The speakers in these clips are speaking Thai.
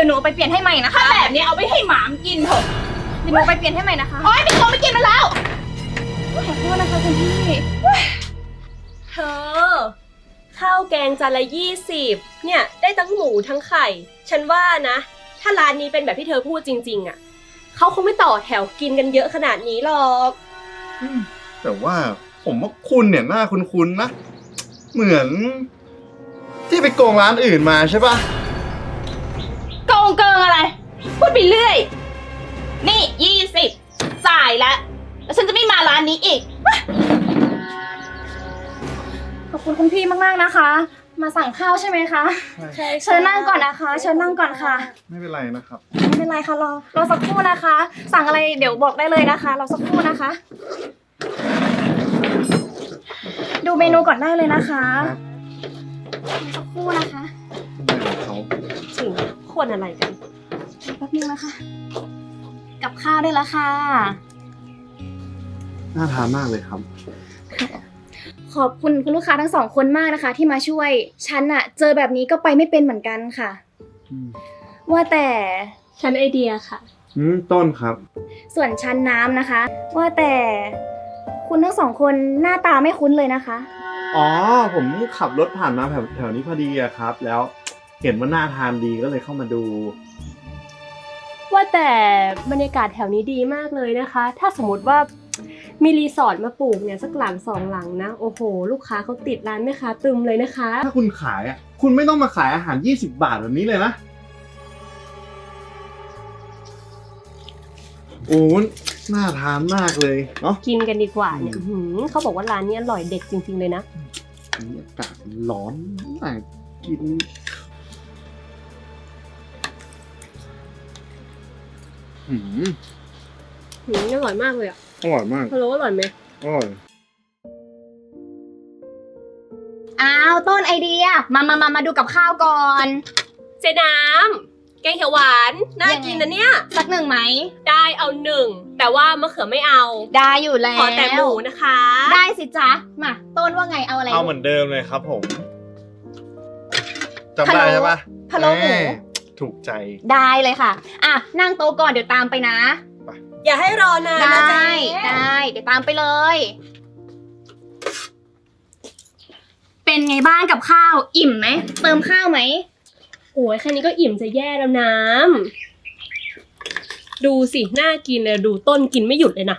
ดี๋ยวหนูเอาไปเปลี่ยนให้ใหม่นะคะ ถ้าแบบนี้เอาไปให้หมามนกินเถอะเดี๋ยวหนูเอาไปเปลี่ยนให้ใหม่นะคะ โอ๊ยพี่โกไม่กินมันแล้ว ขอโทษนะคะคุณพี่เธอ ข้าวแกงจานละยี่สิบเนี่ยได้ทั้งหมูทั้งไข่ ฉันว่านะ ถ้าร้านนี้เป็นแบบที่เธอพูดจริง ๆอะเขาคงไม่ต่อแถวกินกันเยอะขนาดนี้หรอกแต่ว่าผมว่าคุณเนี่ยหน้าคุ้นๆนะ เหมือน ที่ไปโกงร้านอื่นมาใช่ปะโกงเกิงอะไร พูดไปเรื่อย นี่ยี่สิบจ่ายแล้ว แล้วฉันจะไม่มาร้านนี้อีก ขอบคุณคุณพี่มากๆนะคะ มาสั่งข้าวใช่ไหมคะ เชิญนั่งก่อนนะคะ เชิญนั่งก่อนค่ะ ไม่เป็นไรนะครับ ไม่เป็นไรค่ะรอรอสักครู่นะคะ สั่งอะไรเดี๋ยวบอกได้เลยนะคะรอสักครู่นะคะ ดูเมนูก่อนได้เลยนะคะครับรอสักครู่นะคะไม่ของเขา จริง ควรอะไรกันแป๊บนึงนะคะ กับข้าวได้แล้วค่ะ น่าทานมากเลยครับ ขอบคุณคุณลูกค้าทั้งสองคนมากนะคะ ที่มาช่วย ฉันอะเจอแบบนี้ก็ไปไม่เป็นเหมือนกันค่ะ อืมว่าแต่ ฉันไอเดียค่ะ อืมต้นครับ ส่วนชั้นน้ำนะคะ ว่าแต่คุณทั้งสองคนหน้าตาไม่คุ้นเลยนะคะ อ๋อ ผมขับรถผ่านมาแถวแถวนี้พอดีอะครับ แล้ว เห็นว่าน่าทานดีก็เลยเข้ามาดู ว่าแต่บรรยากาศแถวนี้ดีมากเลยนะคะ ถ้าสมมติว่ามีรีสอร์ทมาปลูกเนี่ยสักหลังสองหลังนะ โอ้โห ลูกค้าเขาติดร้านแม่ค้าตึมเลยนะคะ ถ้าคุณขายอะคุณไม่ต้องมาขายอาหาร 20 บาทแบบนี้เลยนะโอ้น่าทานมากเลยเนาะกินกันดีกว่าเนี่ยอื้อหือเขาบอกว่าร้านนี้อร่อยเด็ดจริง ๆเลยนะอันนี้อากาศร้อนน่ากิน อืมหืมอร่อยมากเลยอะอร่อยมากพะโล้อร่อยไหมอร่อยอ้าวต้นไอเดีย มามามามาดูกับข้าวก่อน เจน้ำแกงเขียวหวาน น่ากินนะเนี่ย สักหนึ่งไหม ได้เอาหนึ่ง แต่ว่ามะเขือไม่เอา ได้อยู่แล้วขอแต่หมูนะคะ ได้สิจ๊ะ มาต้นว่าไงเอาอะไรเอาเหมือนเดิมเลยครับผมจำได้ใช่ปะพะโล้หมู ถูกใจ ได้เลยค่ะ อะ นั่งโต๊ะก่อนเดี๋ยวตามไปนะ อย่าให้รอนานได้นะเจ๊ได้ เดี๋ยวตามไปเลย เป็นไงบ้างกับข้าว อิ่มไหม เติมข้าวไหม โอ้ยแค่นี้ก็อิ่มจะแย่แล้วน้ำดูสิน่ากินเลยดูต้นกินไม่หยุดเลยนะ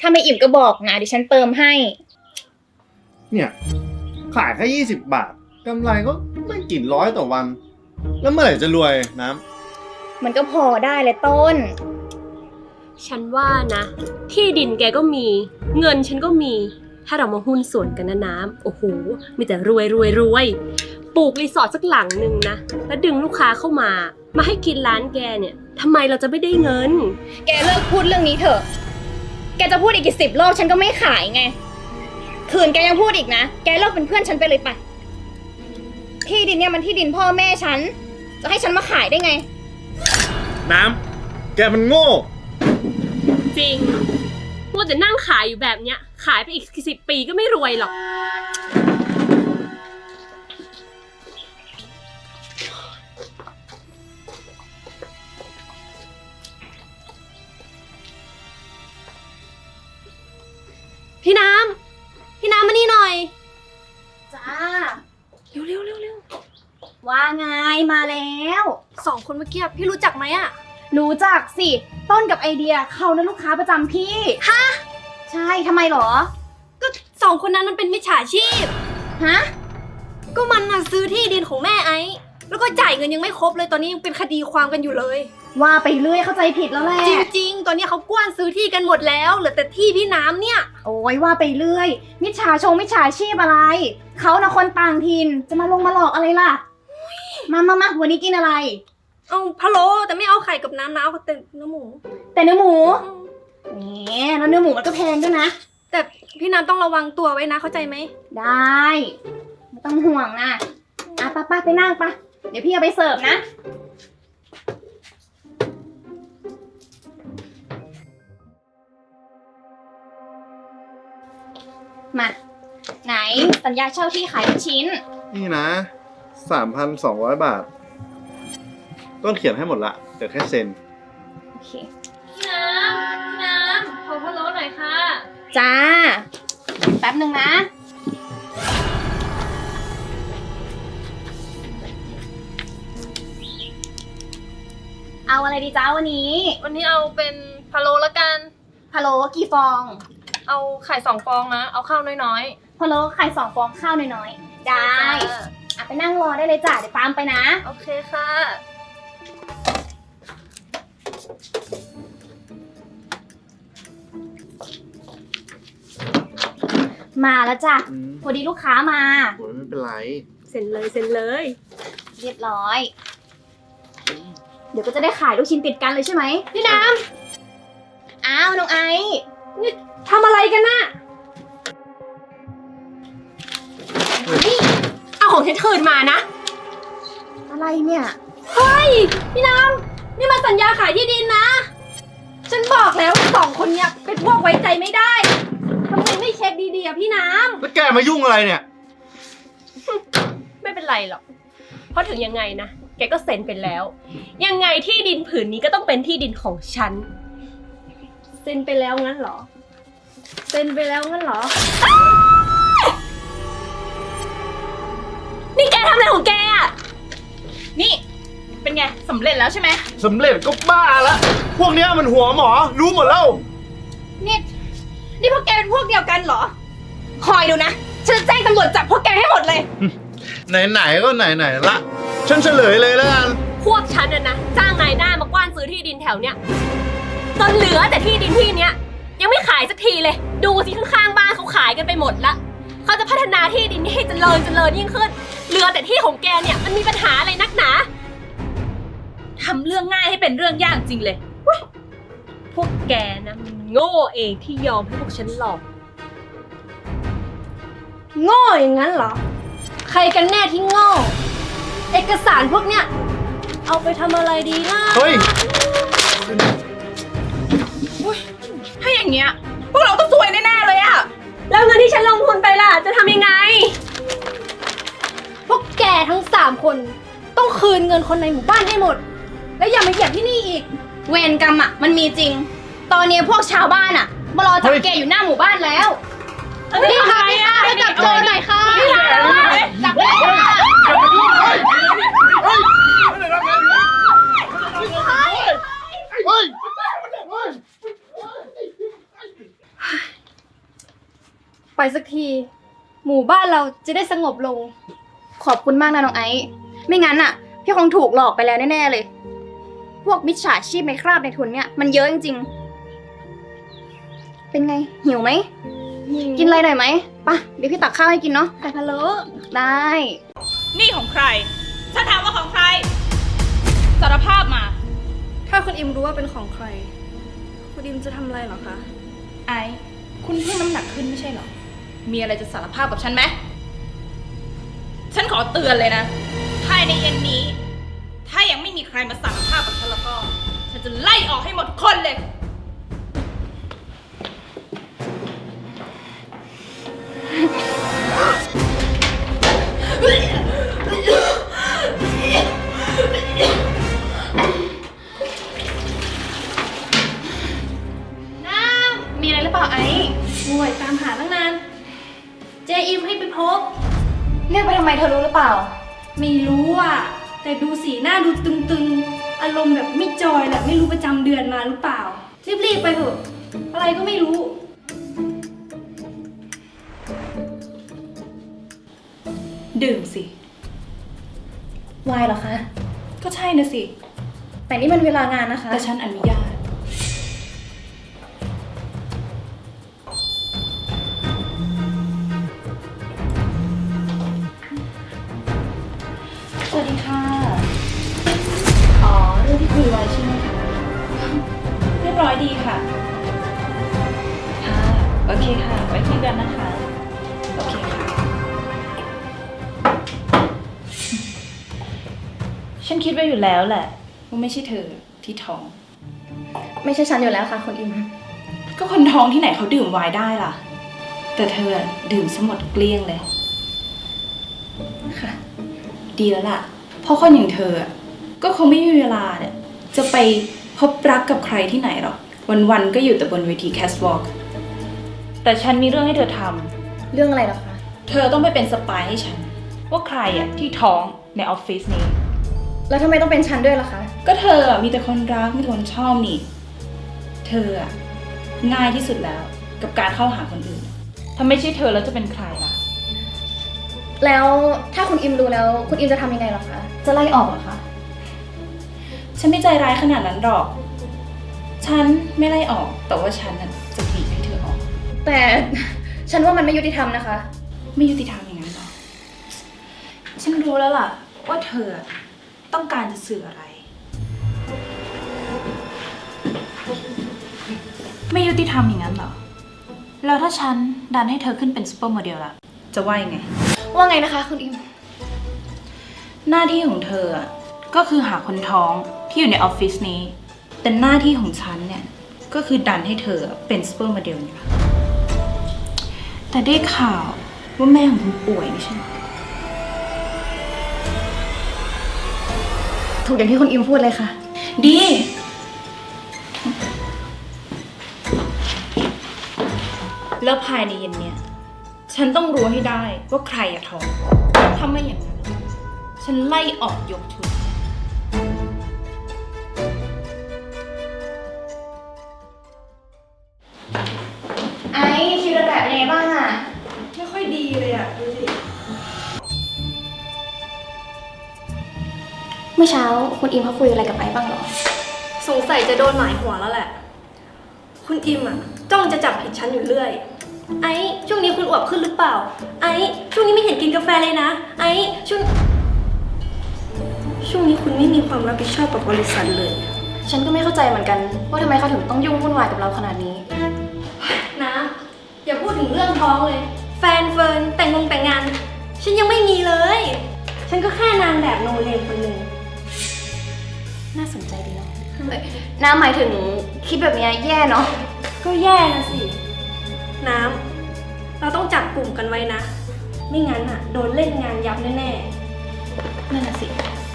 ถ้าไม่อิ่มก็บอกนะเดี๋ยวฉันเติมให้ เนี่ย ขายแค่ยี่สิบบาทกำไรก็ไม่กี่ร้อยต่อวัน แล้วเมื่อไหร่จะรวยน้ำมันก็พอได้เลยต้น ฉันว่านะ ที่ดินแกก็มี เงินฉันก็มี ถ้าเรามาหุ้นส่วนกันนะน้ำโอ้โห มีแต่รวยรวยรวยปลูกรีสอร์ทสักหลังหนึ่งนะ แล้วดึงลูกค้าเข้ามา มาให้กินร้านแกเนี่ยทำไมเราจะไม่ได้เงิน แกเลิกพูดเรื่องนี้เถอะ แกจะพูดอีกกี่สิบรอบฉันก็ไม่ขายไง คืนแกยังพูดอีกนะ แกเลิกเป็นเพื่อนฉันไปเลยไป ที่ดินเนี่ยมันที่ดินพ่อแม่ฉัน จะให้ฉันมาขายได้ไง น้ำ แกมันโง่ จริงมัวแต่นั่งขายอยู่แบบเนี้ย ขายไปอีกสิบปีก็ไม่รวยหรอก รู้จักสิ ต้นกับไอเดียเขานะลูกค้าประจำพี่ ฮะ ใช่ทำไมหรอ ก็สองคนนั้นมันเป็นมิจฉาชีพ ฮะ ก็มันน่ะซื้อที่ดินของแม่ไอ้ แล้วก็จ่ายเงินยังไม่ครบเลยตอนนี้ยังเป็นคดีความกันอยู่เลย ว่าไปเรื่อยเข้าใจผิดแล้วแหละจริง ๆ ตอนนี้เขากว้านซื้อที่กันหมดแล้วเหลือแต่ที่พี่น้ำเนี่ย โอ้ยว่าไปเรื่อย มิจฉาชงมิจฉาชีพอะไร เขานะคนต่างถิ่นจะมาลงมาหลอกอะไรล่ะ มามามาวันนี้กินอะไร เอาพะโล้แต่ไม่เอาไข่กับน้ำนะเอาแต่เนื้อหมูแต่เนื้อหมูอืมแหมแล้วเนื้อหมูมันก็แพงด้วยนะ แต่พี่น้ำต้องระวังตัวไว้นะเข้าใจไหมได้ ไม่ต้องห่วงนะอะป้าป้าไปนั่งปะเดี๋ยวพี่เอาไปเสิร์ฟนะ มา ไหนสัญญาเช่าที่ขายเป็นชิ้น นี่นะสามพันสองร้อยบาท ต้นเขียนให้หมดละเดี๋ยวแค่เซ็น โอเค พี่น้ำพี่น้ำขอพะโล้หน่อยค่ะ จ้า แป๊บหนึ่งนะ เอาอะไรดีจ้าวันนี้วันนี้เอาเป็นพะโล้ละกัน พะโล้กี่ฟอง เอาไข่สองฟองนะ เอาข้าวน้อยพะโล้ไข่สองฟองข้าวน้อยๆ ๆได้ จ้าอะไปนั่งรอได้เลยจ้ะเดี๋ยวตามไปนะ โอเคค่ะ มาแล้วจ้ะอืมพอดีลูกค้ามา โอ้ยไม่เป็นไรเซ็นเลยเซ็นเลย เรียบร้อย เดี๋ยวก็จะได้ขายลูกชิ้นติดกันเลยใช่ไหมพี่น้อ้าวน้องไอซ์ำทำอะไรกันน่ะนี่เอาของฉันคืนมานะอะไรเนี่ย เฮ้ยพี่น้ำนี่มาสัญญาขายที่ดินนะ ฉันบอกแล้วสองคนเนี้ยเป็นพวกไว้ใจไม่ได้ทำ ไมไม่เช็คดีๆอะพี่น้แล้วแกมายุ่งอะไรเนี่ย ไม่เป็นไรหรอก เพราะถึงยังไงนะ แกก็เซ็นไปแล้ว ยังไงที่ดินผืนนี้ก็ต้องเป็นที่ดินของฉันำเซ็นไปแล้วงั้นเหรอ เซ็นไปแล้วงั้นเหรอ นี่แกทำอะไรของแกอะนี่ เป็นไงสำเร็จแล้วใช่ไหมสำเร็จก็บ้าละ พวกเนี้ยมันหัวหมอ รู้หมดแล้ว นี่ นี่พวกแกเป็นพวกเดียวกันเหรอ คอยดูนะ ฉันจะแจ้งตำรวจจับพวกแกให้หมดเลย ไหนๆก็ไหนๆละ ฉันเฉลยเลยแล้วกัน พวกฉันน่ะนะจ้างนายหน้ามากว้านซื้อที่ดินแถวเนี้ยจนเหลือแต่ที่ดินที่เนี้ยยังไม่ขายสักทีเลย ดูสิข้างๆบ้านเขาขายกันไปหมดละเขาจะพัฒนาที่ดินนี้ให้เจริญเจริญยิ่งขึ้น เหลือแต่ที่ของแกเนี่ยมันมีปัญหาอะไรนักหนา ทำเรื่องง่ายให้เป็นเรื่องยากจริงเลย พวกแกนะมันโง่เองที่ยอมให้พวกฉันหลอก โง่อย่างนั้นเหรอ ใครกันแน่ที่โง่ เอกสารพวกเนี้ย เอาไปทำอะไรดีนะเฮ้ย ถ้าอย่างเงี้ย พวกเราต้องซวยแน่ๆเลยอะแล้วเงินที่ฉันลงทุนไปล่ะ จะทำยังไง พวกแกทั้งสามคน ต้องคืนเงินคนในหมู่บ้านให้หมด แล้วอย่ามาเหยียบที่นี่อีก เวรกรรมอะมันมีจริง ตอนนี้พวกชาวบ้านอะมารอจับเฮ้ยแกอยู่หน้าหมู่บ้านแล้วนี่ค่ะนี่ค่ะไปจับโจรหน่อยค่ะจับได้เฮ้ยไปสักที หมู่บ้านเราจะได้สงบลง ขอบคุณมากนะน้องไอซ์ไม่งั้นอะ พี่คงถูกหลอกไปแล้วแน่ๆเลย พวกมิจฉาชีพในคราบในทุนเนี่ยมันเยอะจริงๆ เป็นไงหิวไหม กินอะไรหน่อยไหมไปะเดี๋ยวพี่ตักข้าวให้กินเนาะไข่พะโล้ได้ นี่ของใคร ฉันถามว่าของใคร สารภาพมา ถ้าคุณอิมรู้ว่าเป็นของใคร คุณอิมจะทำอะไรเหรอคะ ไอซ์คุณเพิ่งน้ำหนักขึ้นไม่ใช่เหรอ มีอะไรจะสารภาพกับฉันไหม ฉันขอเตือนเลยนะ ภายในเย็นนี้ ถ้ายังไม่มีใครมาสา จะไล่ออกให้หมดทุกคนเลย น้ำ มีอะไรหรือเปล่าไอซ์ห่วยตามหาตั้งนาน เจอิมให้ไปพบ เรียกไปทำไมเธอรู้หรือเปล่า ไม่รู้อะ แต่ดูสีหน้าดูตึงๆ อารมณ์แบบไม่จอยแหละไม่รู้ประจำเดือนมาหรือเปล่า รีบๆไปเถอะอะไรก็ไม่รู้ ดื่มสิ วายเหรอคะ ก็ใช่นะสิ แต่นี่มันเวลางานนะคะ แต่ฉันอนุญาต บร้อยดีค่ะ ค่ะ โอเคค่ะ ไว้คุยกันนะคะ โอเคค่ะ ฉันคิดไว้อยู่แล้วแหละว่าไม่ใช่เธอที่ท้อง ไม่ใช่ฉันอยู่แล้วค่ะคุณอิม ก็คนท้องที่ไหนเขาดื่มไวน์ได้ล่ะ แต่เธอดื่มสมดเกลี้ยงเลย ค่ะ ดีแล้วล่ะ เพราะคนอย่างเธอ ก็คงไม่มีเวลาเนี่ยจะไป พบรักกับใครที่ไหนหรอก วันๆก็อยู่แต่บนเวทีแคสวอล์กแต่ฉันมีเรื่องให้เธอทำเรื่องอะไรเหรอคะเธอต้องไปเป็นสปายให้ฉัน ว่าใครอะที่ท้องในออฟฟิศนี้ แล้วทำไมต้องเป็นฉันด้วยล่ะคะ ก็เธออะมีแต่คนรักมีแต่คนชอบนี่ เธออะง่ายที่สุดแล้วกับการเข้าหาคนอื่น ถ้าไม่ใช่เธอแล้วจะเป็นใครล่ะ แล้วถ้าคุณอิมรู้แล้ว คุณอิมจะทำยังไงล่ะคะ จะไล่ออกเหรอคะ ฉันไม่ใจร้ายขนาดนั้นหรอก ฉันไม่ไล่ออก แต่ว่าฉันน่ะจะบีบให้เธอออก แต่ฉันว่ามันไม่ยุติธรรมนะคะ ไม่ยุติธรรมอย่างนั้นหรอก ฉันรู้แล้วล่ะ ว่าเธอต้องการจะสื่ออะไร ไม่ยุติธรรมอย่างนั้นหรอ แล้วถ้าฉันดันให้เธอขึ้นเป็นซูเปอร์โมเดลล่ะ จะว่ายังไง ว่าไงนะคะ คุณอิม หน้าที่ของเธออะ ก็คือหาคนท้องที่อยู่ในออฟฟิศนี้ แต่หน้าที่ของฉันเนี่ย ก็คือดันให้เธอเป็นซูเปอร์โมเดลนี่แหละแต่ได้ข่าวว่าแม่ของคุณป่วยไม่ใช่เหรอถูกอย่างที่คุณอิมพูดเลยค่ะ ดี แล้วภายในเย็นเนี่ยฉันต้องรู้ให้ได้ว่าใครอะท้องถ้าไม่อย่างนั้น ฉันไล่ออกยกชุด เมื่อเช้าคุณอิมเขาคุยอะไรกับไอ้บ้างเหรอ สงสัยจะโดนหมายหัวแล้วแหละ คุณอิมอะจ้องจะจับผิดฉันอยู่เรื่อย ไอ้ช่วงนี้คุณอวบขึ้นหรือเปล่า ไอ้ช่วงนี้ไม่เห็นกินกาแฟเลยนะ ไอ้ช่วง ช่วงนี้คุณไม่มีความรับผิดชอบกับบริษัทเลย ฉันก็ไม่เข้าใจเหมือนกัน ว่าทำไมเขาถึงต้องยุ่งวุ่นวายกับเราขนาดนี้ นะ อย่าพูดถึงเรื่องท้องเลย แฟนเฟิร์นแต่งงงแต่งงาน ฉันยังไม่มีเลย ฉันก็แค่นางแบบโนเลมคนหนึ่ง น่าสนใจดีเนาะน้าหมายถึงคิดแบบเนี้ยแย่เนาะ ก็แย่นะสิ น้ำ เราต้องจับกลุ่มกันไว้นะ ไม่งั้นอะโดนเล่นงานยับแน่นั่นน่ะสิ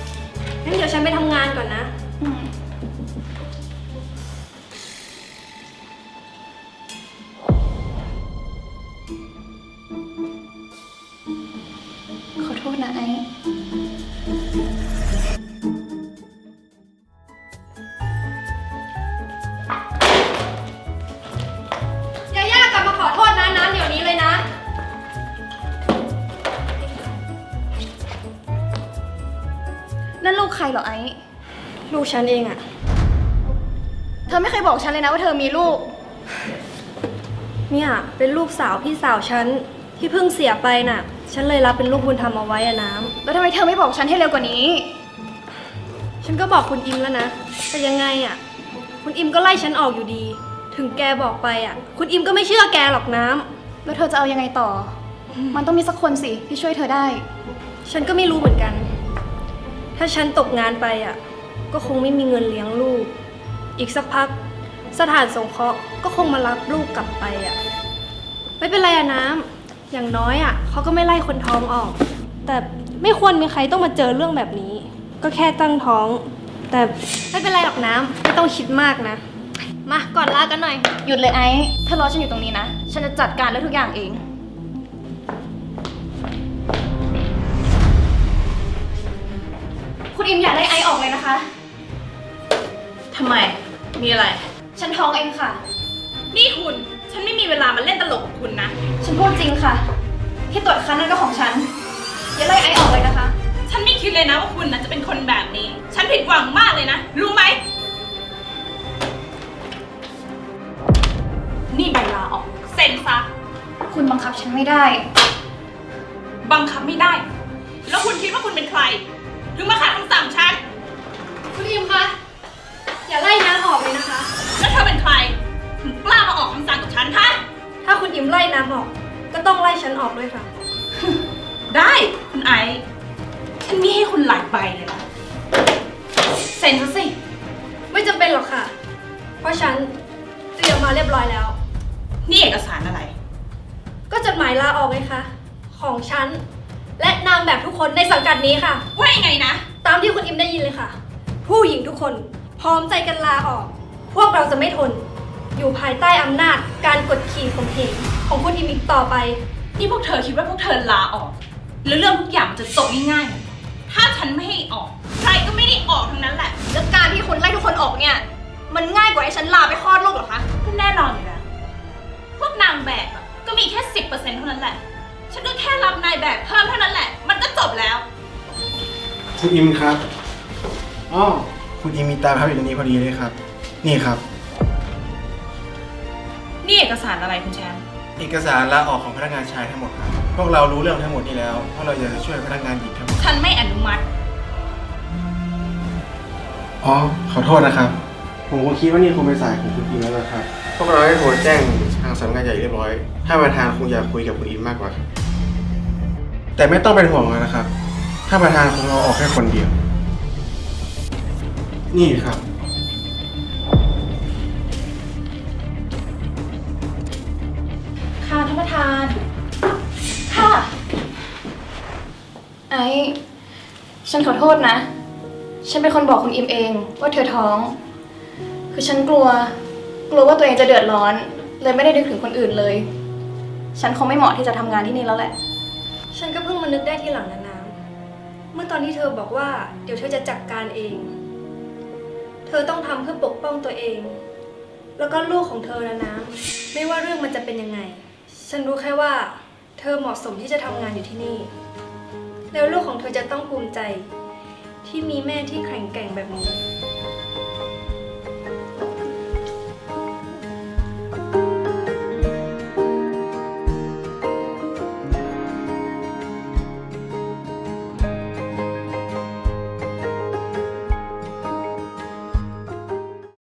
ๆงั้นเดี๋ยวฉันไปทำงานก่อนนะ ใครเหรอไอ้ลูกฉันเองอะเธอไม่เคยบอกฉันเลยนะว่าเธอมีลูก เนี่ยเป็นลูกสาวพี่สาวฉันที่เพิ่งเสียไปน่ะ ฉันเลยรับเป็นลูกบุญธรรมเอาไว้อะน้แล้วทำไมเธอไม่บอกฉันให้เร็วกว่านี้ำฉันก็บอกคุณอิมแล้วนะ แต่ยังไงอะคุณอิมก็ไล่ฉันออกอยู่ดี ถึงแกบอกไปอะคุณอิมก็ไม่เชื่อแกหรอกน้ำแล้วเธอจะเอายังไงต่อ มันต้องมีสักคนสิที่ช่วยเธอได้ ฉันก็ไม่รู้เหมือนกัน ถ้าฉันตกงานไปอะ ก็คงไม่มีเงินเลี้ยงลูก อีกสักพัก สถานสงเคราะห์ก็คงมารับลูกกลับไปอะ ไม่เป็นไรอะน้ำ อย่างน้อยอะเขาก็ไม่ไล่คนท้องออก แต่ไม่ควรมีใครต้องมาเจอเรื่องแบบนี้ ก็แค่ตั้งท้อง แต่ไม่เป็นไรหรอกน้ำ ไม่ต้องคิดมากนะ มาก่อนลากันหน่อย หยุดเลยไอ้เธอรอฉันอยู่ตรงนี้นะ ฉันจะจัดการเรื่องทุกอย่างเอง อิมอย่าไล่ไอซ์ออกเลยนะคะ ทำไม มีอะไร ฉันท้องเองค่ะ นี่คุณ ฉันไม่มีเวลามาเล่นตลกกับคุณนะ ฉันพูดจริงค่ะ ที่ตรวจคันนั่นก็ของฉัน อย่าไล่ไอซ์ออกเลยนะคะ ฉันไม่คิดเลยนะว่าคุณนะจะเป็นคนแบบนี้ ฉันผิดหวังมากเลยนะ รู้ไหม นี่ใบลาออก เซ็นซะ คุณบังคับฉันไม่ได้ บังคับไม่ได้ แล้วคุณคิดว่าคุณเป็นใคร ถึงมาขัดคำสั่งฉัน คุณอิมคะ อย่าไล่น้ำออกเลยนะคะ แล้วเธอเป็นใคร ถึงกล้ามาออกคำสั่งกับฉันฮะถ้าคุณอิมไล่น้ำออก ก็ต้องไล่ฉันออกด้วยค่ะ ได้คุณไอซ์ฉันมีให้คุณหลายใบเลยนะเซ็นซะสิ ไม่จำเป็นหรอกค่ะ เพราะฉันเตรียมมาเรียบร้อยแล้ว นี่เอกสารอะไร ก็จดหมายลาออกไงคะ ของฉัน และนางแบบทุกคนในสังกัดนี้ค่ะ ว่ายังไงนะ ตามที่คุณอิมได้ยินเลยค่ะ ผู้หญิงทุกคนพร้อมใจกันลาออก พวกเราจะไม่ทน อยู่ภายใต้อำนาจการกดขี่ข่มเหงของคุณอิมอีกต่อไป นี่พวกเธอคิดว่าพวกเธอลาออกแล้วเรื่องทุกอย่างมันจะจบง่ายๆเหรอถ้าฉันไม่ให้ออก ใครก็ไม่ได้ออกทั้งนั้นแหละ แล้วการที่คุณไล่ทุกคนออกเนี่ย มันง่ายกว่าให้ฉันลาไปคลอดลูกเหรอคะก็แน่นอนอยู่แล้วพวกนางแบบอะก็มีแค่สิบเปอร์เซ็นต์เท่านั้นแหละ ฉันก็แค่รับนายแบบเพิ่มเท่านั้นแหละ มันก็จบแล้ว คุณอิมครับอ๋อคุณอิมมีตาภาพอยู่ตรงนี้พอดีเลยครับ นี่ครับ นี่เอกสารอะไรคุณแชมป์เอกสารลาออกของพนักงานชายทั้งหมดครับ พวกเรารู้เรื่องทั้งหมดนี้แล้วเพราะเราอยากจะช่วยพนักงานหญิงทั้งหมด ฉันไม่อนุมัติ อ๋อ ขอโทษนะครับ ผมคงคิดว่านี่คงเป็นสายของคุณอิมแล้วนะครับ พวกเราได้โทรแจ้งทางสำนักงานใหญ่เรียบร้อยถ้านประธานคงอยากคุยกับคุณอิมมากกว่าครับแต่ไม่ต้องเป็นห่วงนะครับถ้านประธานคงเอาออกแค่คนเดียว นี่ครับ ค่ะท่านประธาน ค่ะ ไอ้ ฉันขอโทษนะ ฉันเป็นคนบอกคุณอิมเองว่าเธอท้อง คือฉันกลัว กลัวว่าตัวเองจะเดือดร้อน เลยไม่ได้นึกถึงคนอื่นเลย ฉันคงไม่เหมาะที่จะทำงานที่นี่แล้วแหละ ฉันก็เพิ่งมานึกได้ทีหลังนะน้ำเมื่อตอนที่เธอบอกว่า เดี๋ยวเธอจะจัดการเอง เธอต้องทำเพื่อปกป้องตัวเอง แล้วก็ลูกของเธอนะน้ำไม่ว่าเรื่องมันจะเป็นยังไง ฉันรู้แค่ว่า เธอเหมาะสมที่จะทำงานอยู่ที่นี่ แล้วลูกของเธอจะต้องภูมิใจ ที่มีแม่ที่แข็งแกร่งแบบนี้